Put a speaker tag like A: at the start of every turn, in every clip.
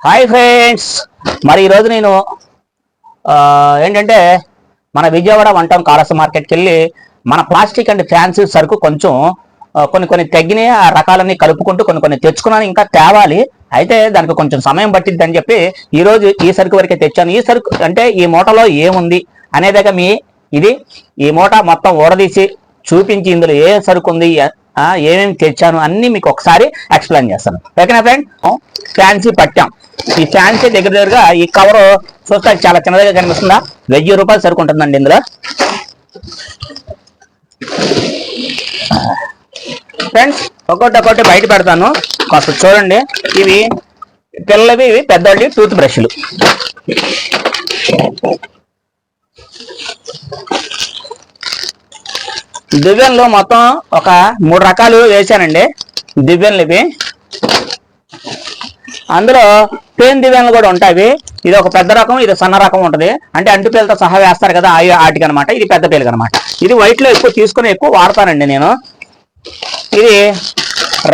A: Hi friends. మరి ఈరోజు నేను ఆ, ఏంటంటే మన విజయవాడ వంటం కారస మార్కెట్కి వెళ్ళి మన ప్లాస్టిక్ అండ్ ఫ్యాన్సీ సరుకు కొంచెం కొన్ని కొన్ని తగ్గినాయి ఆ రకాలన్నీ కలుపుకుంటూ కొన్ని కొన్ని తెచ్చుకున్నాను ఇంకా తేవాలి. అయితే దానికి కొంచెం సమయం పట్టింది అని చెప్పి ఈ రోజు ఈ సరుకు వరకే తెచ్చాను. ఈ సరుకు అంటే ఈ మూటలో ఏముంది అనేదాకా మీ ఇది ఈ మూట మొత్తం ఊడదీసి చూపించి ఇందులో ఏ సరుకు ఉంది ఏమేమి తెచ్చాను అన్ని మీకు ఒకసారి ఎక్స్ప్లెయిన్ చేస్తాను. ఓకేనా ఫ్రెండ్ ఫ్యాన్సీ పట్టాం. ఈ ఫ్యాన్సీ దగ్గర దగ్గరగా ఈ కవర్ చూస్తే చాలా చిన్నదిగా కనిపిస్తుందా? వెయ్యి రూపాయలు సరుకు ఉంటుందండి ఇందులో. ఫ్రెండ్స్ ఒక్కొక్కటి ఒక్కొక్కటి బయట పెడతాను. కాస్త చూడండి. ఇవి పిల్లవి ఇవి పెద్దవి టూత్ బ్రష్లు దివ్యంలో మొత్తం ఒక మూడు రకాలు వేశానండి. దివ్యంలు ఇవి అందులో పేన్ దివ్యాలు కూడా ఉంటాయి. ఇది ఒక పెద్ద రకం ఇది సన్న రకం ఉంటుంది. అంటే అంటు పేలతో సహా వేస్తారు కదా ఆ ఆటికి అనమాట ఇది పెద్ద పేలుగు అనమాట ఇది వైట్లో ఎక్కువ తీసుకుని ఎక్కువ వాడతానండి నేను. ఇది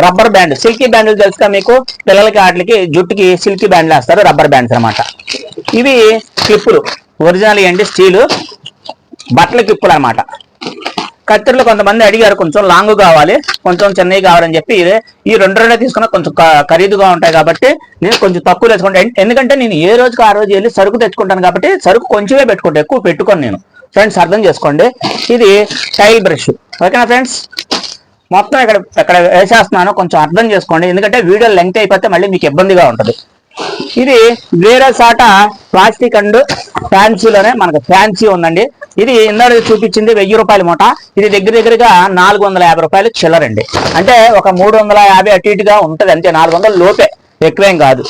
A: రబ్బర్ బ్యాండ్ సిల్కీ బ్యాండ్లు తెలుసుగా మీకు? పిల్లలకి వాటికి జుట్టుకి సిల్కీ బ్యాండ్లు వేస్తారు రబ్బర్ బ్యాండ్స్ అనమాట. ఇవి క్లిప్పులు ఒరిజినల్ అండి స్టీలు బట్టల క్లిప్పులు అనమాట. కత్తిరలు కొంతమంది అడిగారు కొంచెం లాంగ్ కావాలి కొంచెం చిన్నవి కావాలని చెప్పి ఇదే- ఈ రెండు రెండు తీసుకున్న కొంచెం ఖరీదుగా ఉంటాయి కాబట్టి నేను కొంచెం తక్కువ తెచ్చుకుంటాను ఎందుకంటే నేను ఏ రోజుకి ఆ రోజు వెళ్ళి సరుకు తెచ్చుకుంటాను కాబట్టి సరుకు కొంచెమే పెట్టుకుంటాను ఎక్కువ పెట్టుకోను నేను. ఫ్రెండ్స్ అర్థం చేసుకోండి. ఇది టైల్ బ్రష్. ఓకేనా ఫ్రెండ్స్? మొత్తం ఇక్కడ ఇక్కడ వేసేస్తున్నాను కొంచెం అర్థం చేసుకోండి. ఎందుకంటే వీడియో లెంగ్త్ అయిపోతే మళ్ళీ మీకు ఇబ్బందిగా ఉంటుంది. ఇది వేరే సాట ప్లాస్టిక్ అండ్ ఫ్యాన్సీలోనే మనకు ఫ్యాన్సీ ఉందండి. ఇది ఇందాక చూపించింది వెయ్యి రూపాయల మూట. ఇది దగ్గర దగ్గరగా నాలుగు వందల యాభై రూపాయలు చిల్లరండి అంటే ఒక మూడు వందల యాభై అటు ఇటుగా ఉంటుంది అంతే నాలుగు వందల లోపే. ఎక్కువేం కాదు.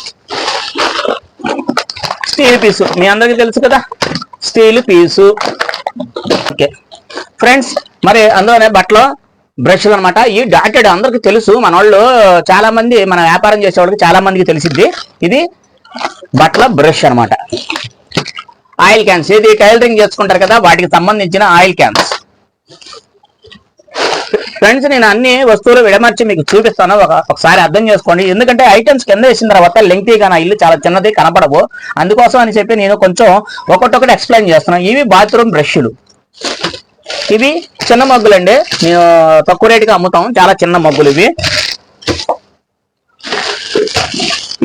A: స్టీల్ పీసు. మీ అందరికీ తెలుసు కదా? స్టీల్ పీసు. ఓకే. ఫ్రెండ్స్ మరి అందులోనే బట్టలు బ్రష్లు అనమాట ఈ డాటెడ్ అందరికి తెలుసు మన వాళ్ళు చాలా మంది మన వ్యాపారం చేసే వాళ్ళకి చాలా మందికి తెలిసింది ఇది బట్టల బ్రష్ అన్నమాట ఆయిల్ క్యాన్స్. ఇది టైలరింగ్ చేసుకుంటారు కదా వాటికి సంబంధించిన ఆయిల్ క్యాన్స్. ఫ్రెండ్స్ నేను అన్ని వస్తువులు విడమర్చి మీకు చూపిస్తాను. ఒకసారి అర్థం చేసుకోండి. ఎందుకంటే ఐటమ్స్ కింద వేసిన తర్వాత లెంగ్తీగా నా ఇల్లు చాలా చిన్నది కనపడవు. అందుకోసం అని చెప్పి నేను కొంచెం ఒకటొకటి ఎక్స్ప్లెయిన్ చేస్తున్నాను. ఇవి బాత్రూమ్ బ్రష్లు. ఇవి చిన్న మగ్గులు అండి మేము తక్కువ రేటుకి అమ్ముతాం. చాలా చిన్న మగ్గులు ఇవి.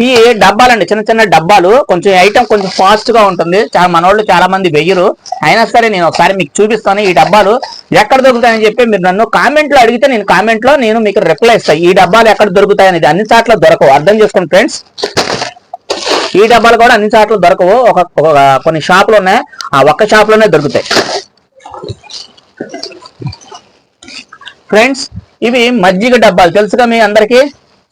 A: ఈ డబ్బాలండి చిన్న చిన్న డబ్బాలు. కొంచెం ఐటమ్ కొంచెం ఫాస్ట్గా ఉంటుంది. చాలా మనోళ్ళు చాలా మంది వెయ్యరు. అయినా సరే నేను ఒకసారి మీకు చూపిస్తాను ఈ డబ్బాలు. ఎక్కడ దొరుకుతాయని చెప్పి మీరు నన్ను కామెంట్లో అడిగితే నేను కామెంట్లో నేను మీకు రిప్లై ఇస్తాను ఈ డబ్బాలు ఎక్కడ దొరుకుతాయనేది అన్ని చాట్ల దొరకవు. అర్థం చేసుకోండి ఫ్రెండ్స్ ఈ డబ్బాలు కూడా అన్ని చోట్ల దొరకవు. ఒక కొన్ని షాపులు ఉన్నాయి. ఆ ఒక్క షాప్లోనే దొరుకుతాయి. ఫ్రెండ్స్ ఇవి మజ్జిగ డబ్బాలు. తెలుసుగా మీ అందరికి?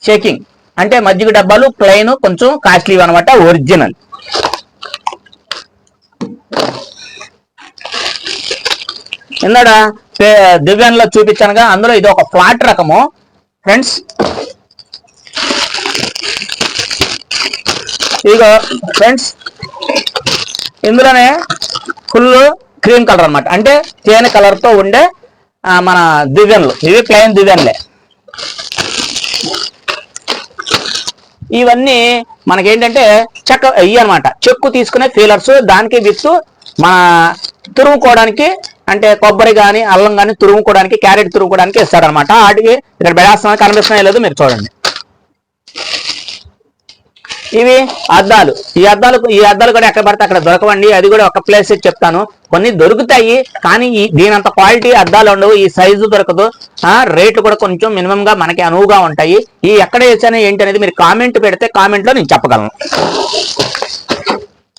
A: చెకింగ్ అంటే మజ్జిగ డబ్బాలు ప్లెయిన్ కొంచెం కాస్ట్లీ అనమాట ఒరిజినల్ ఇందాడ? దివ్యాన్లో చూపించానుగా అందులో ఇది ఒక ఫ్లాట్ రకము. ఫ్రెండ్స్ ఇదిగో ఫ్రెండ్స్ ఇందులోనే ఫుల్ క్రీమ్ కలర్ అనమాట అంటే తేనె కలర్తో ఉండే మన దివ్యన్లు. ఇవి ప్లెయిన్ దివ్యన్లే. ఇవన్నీ మనకేంటంటే చెక్క ఇవి అనమాట చెక్కు తీసుకునే ఫీలర్స్ దానికి విత్ మన తురుముకోవడానికి అంటే కొబ్బరి కానీ అల్లం కానీ తురుముకోవడానికి క్యారెట్ తురుముకోవడానికి ఇస్తాడనమాట వాటికి ఇక్కడ బెడాస్తున్నా కనిపిస్తున్నాయి లేదో మీరు చూడండి. ఇవి అద్దాలు. ఈ అద్దాలు ఈ అద్దాలు కూడా ఎక్కడ పడితే అక్కడ దొరకవండి. అది కూడా ఒక ప్లేస్ చెప్తాను. కొన్ని దొరుకుతాయి కానీ ఈ దీనంత క్వాలిటీ అద్దాలు ఉండవు. ఈ సైజు దొరకదు. ఆ రేట్లు కూడా కొంచెం మినిమం గా మనకి అనువుగా ఉంటాయి. ఈ ఎక్కడ వేసాను ఏంటి అనేది మీరు కామెంట్ పెడితే కామెంట్లో నేను చెప్పగలను.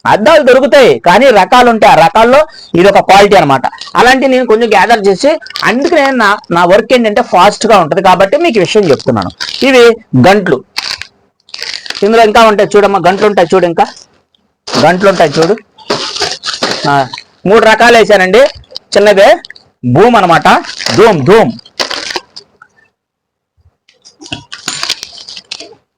A: అద్దాలు దొరుకుతాయి కానీ రకాలు ఉంటాయి. ఆ రకాల్లో ఇది ఒక క్వాలిటీ అన్నమాట. అలాంటి నేను కొంచెం గ్యాదర్ చేసి అందుకనే నా నా వర్క్ ఏంటంటే ఫాస్ట్గా ఉంటది కాబట్టి మీకు విషయం చెప్తున్నాను. ఇవి గంట్లు. ఇందులో ఇంకా ఉంటాయి చూడమ్మా గంటలు ఉంటాయి చూడు ఇంకా. గంటలు ఉంటాయి చూడు. ఆ, మూడు రకాలు వేసానండి. చిన్నదే భూమ్ అన్నమాట. ధూమ్ ధూమ్.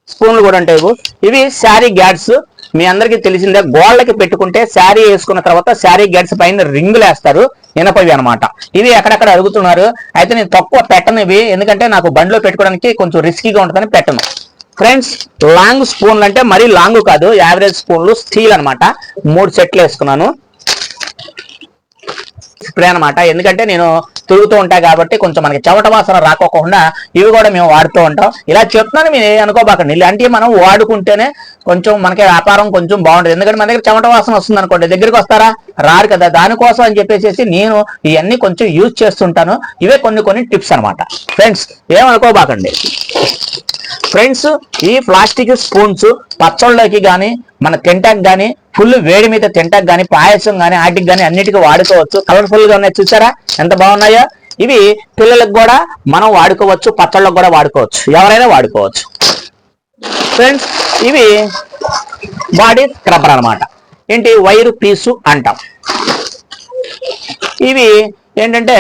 A: స్పూన్లు కూడా ఉంటాయి ఇవి. ఇవి శారీ గ్యాడ్స్ మీ అందరికీ తెలిసిందే గోళ్ళకి పెట్టుకుంటే శారీ వేసుకున్న తర్వాత శారీ గ్యాడ్స్ పైన రింగులు వేస్తారు ఇనపవి అనమాట ఇవి ఎక్కడెక్కడ అడుగుతున్నారు? అయితే నేను తక్కువ పెట్టను ఇవి ఎందుకంటే నాకు బండిలో పెట్టుకోవడానికి కొంచెం రిస్కీగా ఉంటుందని పెట్టను. ఫ్రెండ్స్ లాంగ్ స్పూన్లు అంటే మరీ లాంగ్ కాదు యావరేజ్ స్పూన్లు స్టీల్ అనమాట మూడు సెట్లు వేసుకున్నాను. స్ప్రే అనమాట ఎందుకంటే నేను తిరుగుతూ ఉంటాయి కాబట్టి కొంచెం మనకి చెమట వాసన రాకోకుండా ఇవి కూడా మేము వాడుతూ ఉంటాం. ఇలా చెప్తున్నాను మీరు అనుకోబాకండి. ఇలాంటివి మనం వాడుకుంటేనే కొంచెం మనకి వ్యాపారం కొంచెం బాగుంటుంది. ఎందుకంటే మన దగ్గర చెమట వాసన వస్తుంది అనుకోండి. దగ్గరికి వస్తారా? రారు కదా. దానికోసం అని చెప్పేసి నేను ఇవన్నీ కొంచెం యూజ్ చేస్తుంటాను. ఇవే కొన్ని కొన్ని టిప్స్ అనమాట ఫ్రెండ్స్ ఏమనుకోబాకండి? ఫ్రెండ్స్ ఈ ప్లాస్టిక్ స్పూన్స్ పచ్చళ్ళకి కానీ మన తింటాకి కానీ ఫుల్ వేడి మీద తింటాకి కానీ పాయసం కానీ వాటికి కానీ అన్నిటికీ వాడుకోవచ్చు. కలర్ఫుల్గా ఉన్నాయి చూసారా? ఎంత బాగున్నాయో? ఇవి పిల్లలకు కూడా మనం వాడుకోవచ్చు పచ్చళ్ళకు కూడా వాడుకోవచ్చు. ఎవరైనా వాడుకోవచ్చు. ఫ్రెండ్స్ ఇవి బాడీ స్క్రబ్బర్ అన్నమాట. ఏంటి? వైరు పీసు అంటాం. ఇవి ఏంటంటే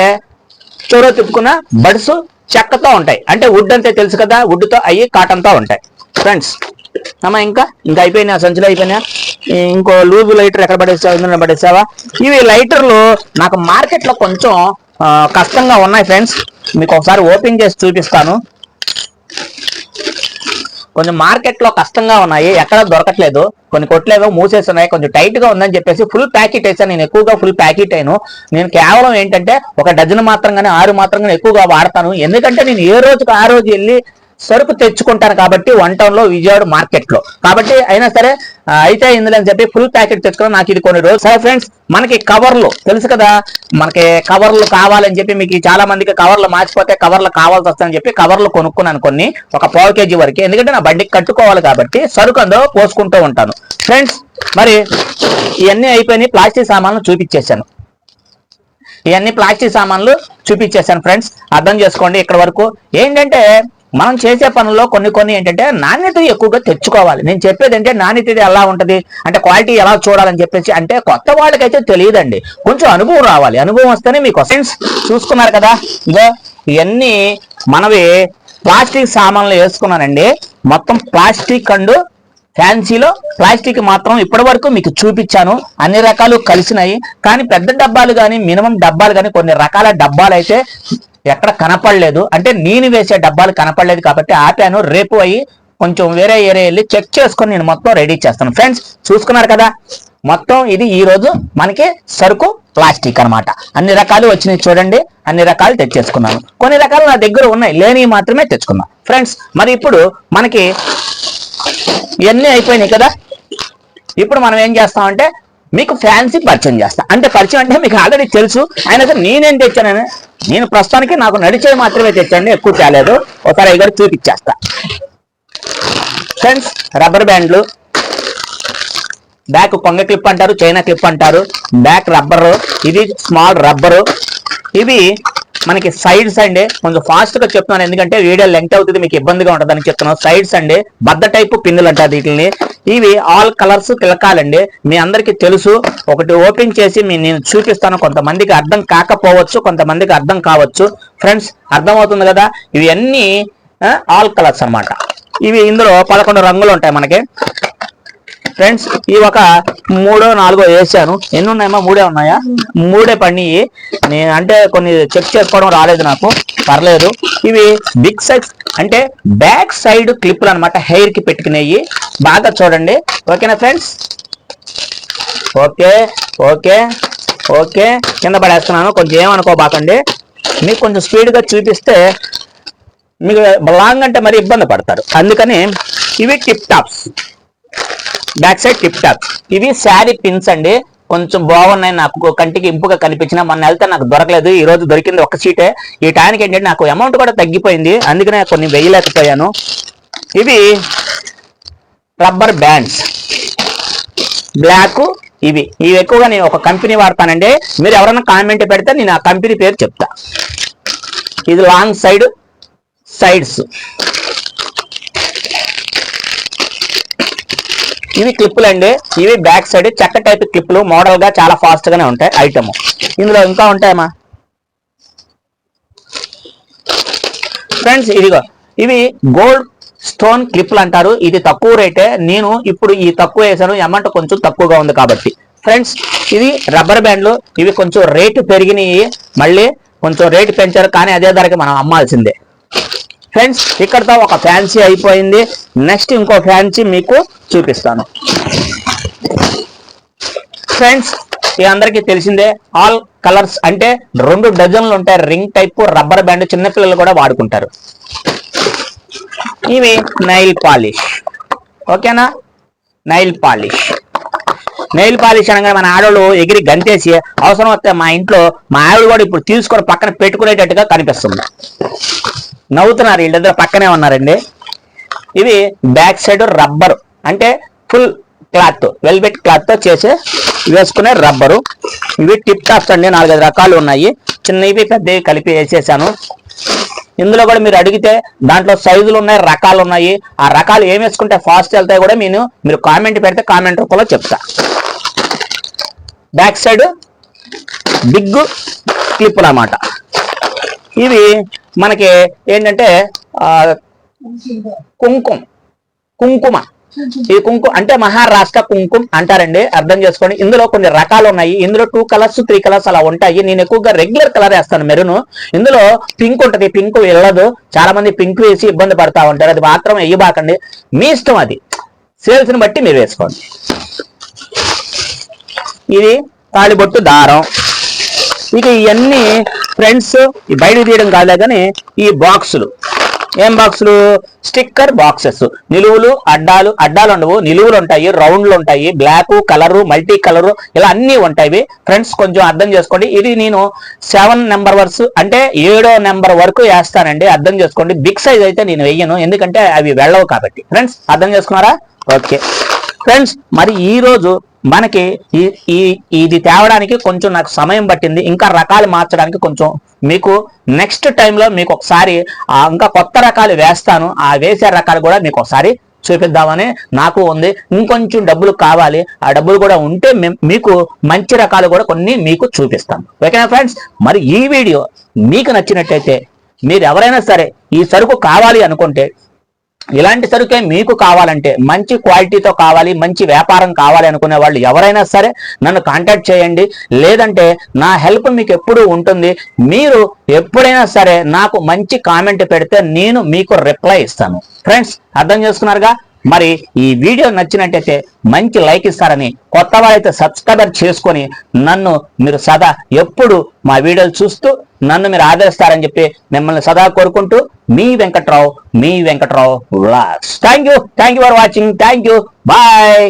A: చెవులో తిప్పుకున్న బడ్స్ చెక్కతో ఉంటాయి. అంటే వుడ్ అంతే తెలుసు కదా వుడ్తో తో అయ్యి కాటన్తో ఉంటాయి. ఫ్రెండ్స్ అమ్మా ఇంకా? ఇంకా అయిపోయినా సంచులు అయిపోయినా ఇంకో లూజు లైటర్ ఎక్కడ పడేసావు? పడేసావా? ఇవి లైటర్లు నాకు మార్కెట్లో కొంచెం కష్టంగా ఉన్నాయి ఫ్రెండ్స్ మీకు ఒకసారి ఓపెన్ చేసి చూపిస్తాను. కొంచెం మార్కెట్లో కష్టంగా ఉన్నాయి ఎక్కడ దొరకట్లేదు. కొన్ని కొట్లేవో మూసేస్తున్నాయి కొంచెం టైట్గా ఉందని చెప్పేసి ఫుల్ ప్యాకెట్ వేసాను నేను ఎక్కువగా ఫుల్ ప్యాకెట్ అయిను నేను కేవలం ఏంటంటే ఒక డజన్ మాత్రంగానే ఆరు మాత్రంగానే ఎక్కువగా వాడతాను. ఎందుకంటే నేను ఏ రోజుకి ఆ రోజు వెళ్ళి సరుకు తెచ్చుకుంటాను కాబట్టి వన్ టౌన్లో విజయవాడ మార్కెట్లో. కాబట్టి అయినా సరే అయితే ఇందులో అని చెప్పి ఫుల్ ప్యాకెట్ తెచ్చుకుని నాకు ఇది కొన్ని రోజులు. సరే ఫ్రెండ్స్ మనకి కవర్లు తెలుసు కదా? మనకి కవర్లు కావాలని చెప్పి మీకు చాలా మందికి కవర్లు మార్చిపోతే కవర్లు కావాల్సి వస్తాయని చెప్పి కవర్లు కొనుక్కున్నాను కొన్ని ఒక పావు కేజీ వరకు. ఎందుకంటే నా బండికి కట్టుకోవాలి కాబట్టి సరుకు అందులో పోసుకుంటూ ఉంటాను. ఫ్రెండ్స్ మరి ఇవన్నీ అయిపోయినాయి. ప్లాస్టిక్ సామాన్లు చూపించేశాను. ఇవన్నీ ప్లాస్టిక్ సామాన్లు చూపించేశాను ఫ్రెండ్స్ అర్థం చేసుకోండి ఇక్కడ వరకు. ఏంటంటే మనం చేసే పనుల్లో కొన్ని కొన్ని ఏంటంటే నాణ్యత ఎక్కువగా తెచ్చుకోవాలి. నేను చెప్పేది అంటే నాణ్యత ఎలా ఉంటది? అంటే క్వాలిటీ ఎలా చూడాలని చెప్పేసి అంటే కొత్త వాళ్ళకైతే తెలియదండి. కొంచెం అనుభవం రావాలి. అనుభవం వస్తేనే మీకు క్వశ్చన్స్ చూసుకున్నారు కదా? ఇదో ఇవన్నీ మనవి ప్లాస్టిక్ సామాన్లు వేసుకున్నానండి. మొత్తం ప్లాస్టిక్ అండ్ ఫ్యాన్సీలో ప్లాస్టిక్ మాత్రం ఇప్పటి వరకు మీకు చూపించాను. అన్ని రకాలు కలిసినాయి. కానీ పెద్ద డబ్బాలు కానీ మినిమం డబ్బాలు కానీ కొన్ని రకాల డబ్బాలు అయితే ఎక్కడ కనపడలేదు. అంటే నేను వేసే డబ్బాలు కనపడలేదు కాబట్టి ఆపాను. రేపు అయ్యి కొంచెం వేరే ఏరియా వెళ్ళి చెక్ చేసుకొని నేను మొత్తం రెడీ చేస్తాను. ఫ్రెండ్స్ చూసుకున్నారు కదా? మొత్తం ఇది ఈ రోజు మనకి సరుకు ప్లాస్టిక్ అన్నమాట. అన్ని రకాలు వచ్చినాయి చూడండి. అన్ని రకాలు తెచ్చేసుకున్నాను. కొన్ని రకాలు నా దగ్గర ఉన్నాయి. లేని మాత్రమే తెచ్చుకున్నాను ఫ్రెండ్స్ మరి ఇప్పుడు మనకి ఇవన్నీ అయిపోయినాయి కదా? ఇప్పుడు మనం ఏం చేస్తామంటే మీకు ఫ్యాన్సీ పరిచయం చేస్తా. అంటే పరిచయం అంటే మీకు ఆల్రెడీ తెలుసు. ఆయన సరే నేనేం తెచ్చానని నేను ప్రస్తుతానికి నాకు నడిచేది మాత్రమే తెచ్చాను ఎక్కువ తేలేదు. ఒకసారి దగ్గర చూపించేస్తా. ఫ్రెండ్స్ రబ్బర్ బ్యాండ్లు బ్యాక్ కొంగ క్లిప్ అంటారు చైనా క్లిప్ అంటారు. బ్యాక్ రబ్బరు ఇది స్మాల్ రబ్బరు ఇవి మనకి సైడ్స్ అండి కొంచెం ఫాస్ట్గా చెప్తున్నాను ఎందుకంటే వీడియో లెంగ్త్ అవుతుంది మీకు ఇబ్బందిగా ఉంటుందని చెప్తున్నాను. సైడ్స్ అండి బద్ద టైపు పిన్నులు అంటారు వీటిని ఇవి ఆల్ కలర్స్ తిలకాలండి. మీ అందరికీ తెలుసు ఒకటి ఓపెన్ చేసి మీ నేను చూపిస్తాను కొంతమందికి అర్థం కాకపోవచ్చు కొంతమందికి అర్థం కావచ్చు. ఫ్రెండ్స్ అర్థమవుతుంది కదా? ఇవి అన్ని ఆల్ కలర్స్ అన్నమాట. ఇవి ఇందులో పదకొండు రంగులు ఉంటాయి మనకి. ఫ్రెండ్స్ ఈ ఒక మూడో నాలుగో వేసాను. ఎన్ని ఉన్నాయమ్మా మూడే ఉన్నాయా? మూడే పడినాయి. నేను అంటే కొన్ని చెక్ చేసుకోవడం రాలేదు నాకు. పర్లేదు. ఇవి బిగ్ సైజ్ అంటే బ్యాక్ సైడ్ క్లిప్లు అనమాట హెయిర్కి పెట్టుకునేవి బాగా చూడండి. ఓకేనా ఫ్రెండ్స్? Okay okay okay. కింద పడేస్తున్నాను. కొంచెం ఏమనుకోబాకండి. మీకు కొంచెం స్పీడ్గా చూపిస్తే మీకు లాంగ్ అంటే మరి ఇబ్బంది పడతారు. అందుకని ఇవి tip tops back side tip top ఇవి శారీ పిన్స్ అండి. కొంచెం బాగున్నాయి నాకు. కంటికి ఇంపుగా కనిపించిన మొన్న వెళ్తే నాకు దొరకలేదు. ఈ రోజు దొరికింది ఒక సీటే ఈ టైంకి ఏంటంటే నాకు అమౌంట్ కూడా తగ్గిపోయింది. అందుకనే కొన్ని వేయలేకపోయాను. ఇవి రబ్బర్ బ్యాండ్స్ బ్లాక్ ఇవి. ఇవి ఎక్కువగా నేను ఒక కంపెనీ వాడతానండి. మీరు ఎవరైనా కామెంట్ పెడితే నేను ఆ కంపెనీ పేరు చెప్తా. ఇది లాంగ్ సైడ్ సైడ్స్ ఇవి క్లిప్పులు అండి. ఇవి బ్యాక్ సైడ్ చెక్క టైప్ క్లిప్పులు మోడల్గా చాలా ఫాస్ట్ గానే ఉంటాయి ఐటమ్ ఇందులో ఇంకా ఉంటాయమ్మా? ఫ్రెండ్స్ ఇదిగో. ఇవి గోల్డ్ స్టోన్ క్లిప్లు అంటారు. ఇది తక్కువ రేటే నేను ఇప్పుడు ఈ తక్కువ వేసాను. అమౌంట్ కొంచెం తక్కువగా ఉంది కాబట్టి. ఫ్రెండ్స్ ఇది రబ్బర్ బ్యాండ్లు ఇవి కొంచెం రేటు పెరిగినాయి. మళ్ళీ కొంచెం రేటు పెంచారు. కానీ అదే ధరకి మనం అమ్మాల్సిందే. ఫ్రెండ్స్ ఇక్కడతో ఒక ఫ్యాన్సీ అయిపోయింది. నెక్స్ట్ ఇంకో ఫ్యాన్సీ మీకు చూపిస్తాను. ఫ్రెండ్స్ ఈ అందరికీ తెలిసిందే ఆల్ కలర్స్ అంటే రెండు డజన్లు ఉంటాయి రింగ్ టైప్ రబ్బర్ బ్యాండ్ చిన్నపిల్లలు కూడా వాడుకుంటారు. ఇవి నైల్ పాలిష్ ఓకేనా నైల్ పాలిష్ నెయిల్ పాలిష్ అనగా మన ఆడవాళ్ళు ఎగిరి గంతేసి అవసరం వస్తే మా ఇంట్లో మా ఆవిడ కూడా ఇప్పుడు తీసుకొని పక్కన పెట్టుకునేటట్టుగా కనిపిస్తుంది. నవ్వుతున్నారు వీళ్ళిద్దరు పక్కనే ఉన్నారండి. ఇది బ్యాక్ సైడ్ రబ్బర్. అంటే ఫుల్ క్లాత్ వెల్వెట్ క్లాత్తో చేసే వేసుకునే రబ్బరు. ఇవి టిప్ టాప్స్ అండి నాలుగైదు రకాలు ఉన్నాయి. చిన్నవి పెద్దవి కలిపి వేసేసాను. ఇందులో కూడా మీరు అడిగితే దాంట్లో సైజులు ఉన్నాయి రకాలు ఉన్నాయి. ఆ రకాలు ఏం వేసుకుంటే ఫాస్ట్ వెళ్తాయి కూడా నేను మీరు కామెంట్ పెడితే కామెంట్ రూపంలో చెప్తా. బ్యాక్ సైడ్ బిగ్ క్లిప్పులు అన్నమాట. ఇవి మనకి ఏంటంటే కుంకుమ కుంకుమ. ఈ కుంకుమ అంటే మహారాష్ట్ర కుంకుమ అంటారండి అర్థం చేసుకోండి. ఇందులో కొన్ని రకాలు ఉన్నాయి ఇందులో టూ కలర్స్ త్రీ కలర్స్ అలా ఉంటాయి. నేను ఎక్కువగా రెగ్యులర్ కలర్ వేస్తాను మెరును. ఇందులో పింక్ ఉంటుంది. పింక్ వెళ్ళదు. చాలా మంది పింక్ వేసి ఇబ్బంది పడతా ఉంటారు. అది మాత్రం వేయబాకండి మీ ఇష్టం అది. సేల్స్ని బట్టి మీరు వేసుకోండి. ఇది తాళిబొట్టు దారం. ఇక ఇవన్నీ ఫ్రెండ్స్ ఈ బయట తీయడం కాదులే కానీ ఈ బాక్సులు ఏం బాక్సులు స్టిక్కర్ బాక్సెస్ నిలువులు అడ్డాలు అడ్డాలు ఉండవు. నిలువులు ఉంటాయి రౌండ్లు ఉంటాయి బ్లాక్ కలరు మల్టీ కలరు ఇలా అన్ని ఉంటాయి. ఫ్రెండ్స్ కొంచెం అర్థం చేసుకోండి. ఇది నేను సెవెన్ నెంబర్ వర్స్ అంటే ఏడో నెంబర్ వరకు వేస్తానండి. అర్థం చేసుకోండి. బిగ్ సైజ్ అయితే నేను వెయ్యను ఎందుకంటే అవి వెళ్ళవు కాబట్టి. ఫ్రెండ్స్ అర్థం చేసుకున్నారా? ఓకే ఫ్రెండ్స్ మరి ఈ రోజు మనకి ఈ ఈ ఇది తేవడానికి కొంచెం నాకు సమయం పట్టింది. ఇంకా రకాలు మార్చడానికి కొంచెం మీకు నెక్స్ట్ టైంలో మీకు ఒకసారి ఆ ఇంకా కొత్త రకాలు వేస్తాను. ఆ వేసే రకాలు కూడా మీకు ఒకసారి చూపిద్దామని నాకు ఉంది. ఇంకొంచెం డబ్బులు కావాలి. ఆ డబ్బులు కూడా ఉంటే మీకు మంచి రకాలు కూడా కొన్ని మీకు చూపిస్తాను. ఓకేనా ఫ్రెండ్స్ మరి ఈ వీడియో మీకు నచ్చినట్టయితే మీరు ఎవరైనా సరే ఈ సరుకు కావాలి అనుకుంటే ఇలాంటి సరుకే మీకు కావాలంటే మంచి క్వాలిటీతో కావాలి మంచి వ్యాపారం కావాలి అనుకునే వాళ్ళు ఎవరైనా సరే నన్ను కాంటాక్ట్ చేయండి. లేదంటే నా హెల్ప్ మీకు ఎప్పుడూ ఉంటుంది. మీరు ఎప్పుడైనా సరే నాకు మంచి కామెంట్ పెడితే నేను మీకు రిప్లై ఇస్తాను. ఫ్రెండ్స్ అర్థం చేసుకున్నారుగా? మరి ఈ వీడియో నచ్చినట్టయితే మంచి లైక్ ఇస్తారని కొత్త వారైతే సబ్స్క్రైబర్ చేసుకొని నన్ను మీరు సదా ఎప్పుడు మా వీడియోలు చూస్తూ నన్ను మీరు ఆదరిస్తారని చెప్పి మిమ్మల్ని సదా కోరుకుంటూ మీ వెంకట్రావు మీ Venkatrao vlogs. Thank you thank you for watching thank you bye